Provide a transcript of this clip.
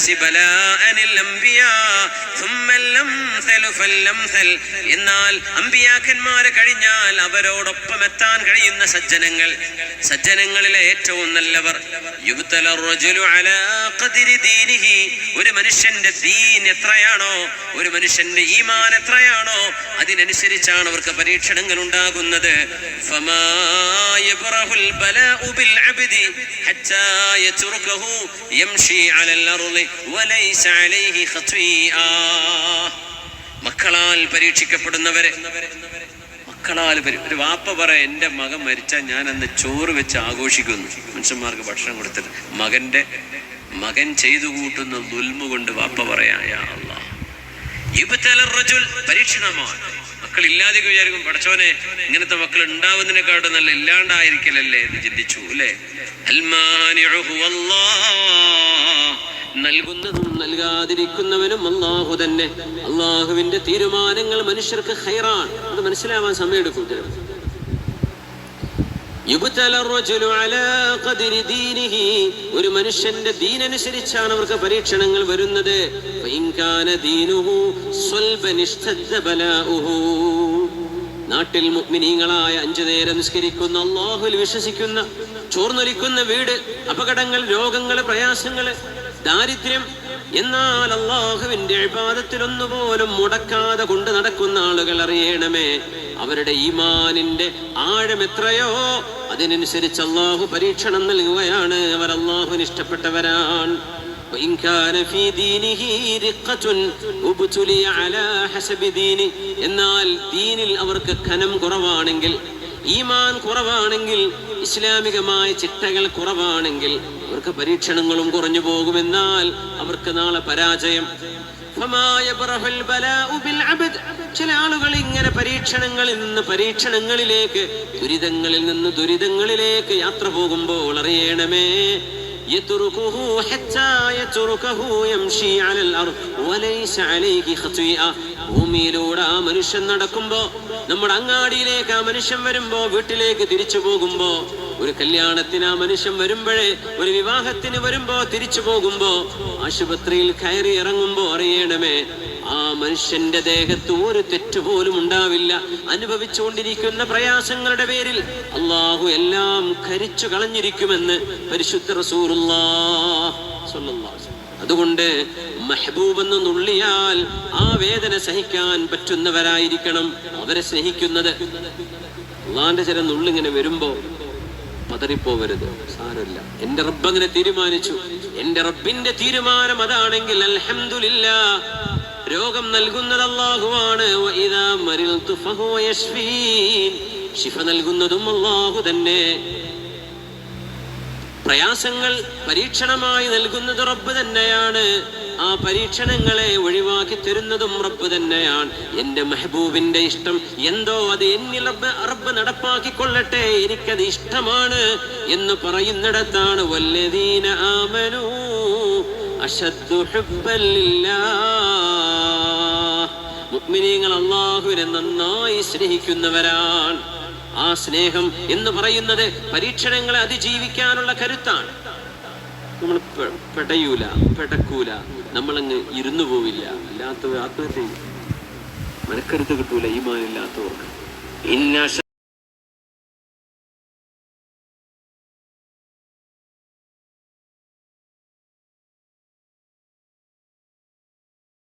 الناس بلاء الأنبياء ثم الأمثل فالأمثل എന്നാൽ അമ്പിയാക്കന്മാരെ കഴിഞ്ഞാൽ അവരോടൊപ്പം എത്താൻ കഴിയുന്ന സജ്ജനങ്ങൾ സജ്ജനങ്ങളിലെ ഏറ്റവും നല്ലവർ യുബ്തല الرجل على قدر دينه. ഒരു മനുഷ്യന്റെ ദീൻ എത്രയാണോ ഒരു മനുഷ്യന്റെ ഈമാൻ എത്രയാണോ അതിനനുസരിച്ചാണ് അവർക്ക് പരീക്ഷണങ്ങൾ ഉണ്ടാകുന്നത് فما يبره البلاء بالعبد حتى يتركه يمشي على الأرض وليس عليه خطيئة മക്കളാൽ പരീക്ഷിക്കപ്പെടുന്നവരെ. മക്കളാൽ ഒരു വാപ്പ പറ എന്റെ മകൻ മരിച്ചാൽ ഞാൻ അന്ന് ചോറ് വെച്ച് ആഘോഷിക്കുന്നു. മനുഷ്യന്മാർക്ക് ഭക്ഷണം കൊടുത്തിട്ട് മകന്റെ മകൻ ചെയ്തു കൂട്ടുന്ന ദുൽമ കൊണ്ട് വാപ്പ പറയാ യാ അല്ലാഹ് യുബ്തല റജുൽ പരീക്ഷണമാണ്. മക്കൾ ഇല്ലാതെ വിചാരിക്കും പഠിച്ചവനെ ഇങ്ങനത്തെ മക്കൾ ഉണ്ടാവുന്നതിനെക്കാട്ടും നല്ല ഇല്ലാണ്ടായിരിക്കലല്ലേ? എന്ന് ചിന്തിച്ചു അല്ലേ? അൽമാനിഹു അല്ലാഹ്. നൽകുന്നതും നൽകാതിരിക്കുന്നവനും അള്ളാഹു തന്നെ. അള്ളാഹുവിന്റെ തീരുമാനങ്ങൾ മനുഷ്യർക്ക് ഹൈറാൻ അത് മനസ്സിലാവാൻ സമയമെടുക്കും ഒരു മനുഷ്യന്റെ ദീനനുസരിച്ചാണ് അവർക്ക് പരീക്ഷണങ്ങൾ വരുന്നത്. നാട്ടിൽ മുഗ്മിനീങ്ങളായ അഞ്ചു നേരം നിസ്കരിക്കുന്ന അള്ളാഹുൽ വിശ്വസിക്കുന്ന ചോർന്നൊലിക്കുന്ന വീട് അപകടങ്ങൾ രോഗങ്ങൾ പ്രയാസങ്ങൾ ദാരിദ്ര്യം എന്നാൽ അള്ളാഹുവിന്റെ ഇബാദത്തിലൊന്നുപോലും മുടക്കാതെ കൊണ്ട് നടക്കുന്ന ആളുകൾ അറിയണമേ അവരുടെ ഈമാനിന്റെ ആഴം എത്രയോ അതിനനുസരിച്ച് അള്ളാഹു പരീക്ഷണം നൽകുകയാണ് അവർ അള്ളാഹുവിന് ഇഷ്ടപ്പെട്ടവരാണ് وإن كان في دينه رقة ابتلي على حسب دينه എന്നാൽ ദീനിൽ അവർക്ക് ഖനം കുറവാണെങ്കിൽ ഈമാൻ കുറവാണെങ്കിൽ ഇസ്ലാമികമായ ചിട്ടകൾ കുറവാണെങ്കിൽ അവർക്ക് പരീക്ഷണങ്ങളും കുറഞ്ഞു പോകുമെന്നാൽ അവർക്ക് നാളെ പരാജയം. ചില ആളുകൾ ഇങ്ങനെ പരീക്ഷണങ്ങളിൽ നിന്ന് പരീക്ഷണങ്ങളിലേക്ക് ദുരിതങ്ങളിൽ നിന്ന് ദുരിതങ്ങളിലേക്ക് യാത്ര പോകുമ്പോൾ അറിയണമേ يتركه حتى يتركه يمشي على الأرض وليس عليه خطيئة ഭൂമിയിലൂടെ ആ മനുഷ്യൻ നടക്കുമ്പോ നമ്മുടെ അങ്ങാടിയിലേക്ക് ആ മനുഷ്യൻ വരുമ്പോ വീട്ടിലേക്ക് തിരിച്ചു പോകുമ്പോ ഒരു കല്യാണത്തിന് ആ മനുഷ്യൻ വരുമ്പോഴേ ഒരു വിവാഹത്തിന് വരുമ്പോ തിരിച്ചു പോകുമ്പോ ആശുപത്രിയിൽ കയറി ഇറങ്ങുമ്പോ അറിയണമേ ആ മനുഷ്യന്റെ ദേഹത്ത് ഒരു തെറ്റുപോലും ഉണ്ടാവില്ല അനുഭവിച്ചുകൊണ്ടിരിക്കുന്ന പ്രയാസങ്ങളുടെ പേരിൽ അള്ളാഹു എല്ലാം കരിച്ചു കളഞ്ഞിരിക്കുമെന്ന് പരിശുദ്ധ വസല്ലം. അതുകൊണ്ട് മെഹബൂബ് എന്ന് നുള്ളിയാൽ ആ വേദന സഹിക്കാൻ പറ്റുന്നവരായിരിക്കണം അവരെ സ്നേഹിക്കുന്നത്. അള്ളാന്റെ ചില നുള്ളിങ്ങനെ വരുമ്പോ പതറിപ്പോവരുത്. സാരല്ല എന്റെ റബ്ബ് അങ്ങനെ തീരുമാനിച്ചു. എന്റെ റബ്ബിന്റെ തീരുമാനം അതാണെങ്കിൽ അൽഹംദുലില്ലാ രോഗം നൽകുന്നത് അള്ളാഹുവാണ്. ശിഫ നൽകുന്നതും അള്ളാഹു തന്നെ. പ്രയാസങ്ങൾ പരീക്ഷണമായി നൽകുന്നത് റബ്ബ് തന്നെയാണ്. ആ പരീക്ഷണങ്ങളെ ഒഴിവാക്കി തരുന്നതും റബ്ബ് തന്നെയാണ്. എന്റെ മെഹബൂബിന്റെ ഇഷ്ടം എന്തോ അത് എന്നിൽ റബ്ബ് റബ്ബ് നടപ്പാക്കിക്കൊള്ളട്ടെ എനിക്കത് ഇഷ്ടമാണ് എന്ന് പറയുന്നിടത്താണ് വല്ലദീന ആമനൂ അശദ്ദു മുഗ്മിനീങ്ങൾ അള്ളാഹുവിനെ നന്നായി സ്നേഹിക്കുന്നവരാണ്. ആ സ്നേഹം എന്ന് പറയുന്നത് പരീക്ഷണങ്ങളെ അതിജീവിക്കാനുള്ള കരുത്താണ്. നമ്മൾ പെടയൂല പെടക്കൂല നമ്മളങ്ങ് ഇരുന്നു പോവില്ല. അല്ലാത്തവർ ആത്മഹത്യ മനക്കരുത്ത് കിട്ടൂല ഈമാനില്ലാത്തവർക്ക്. ഇന്ന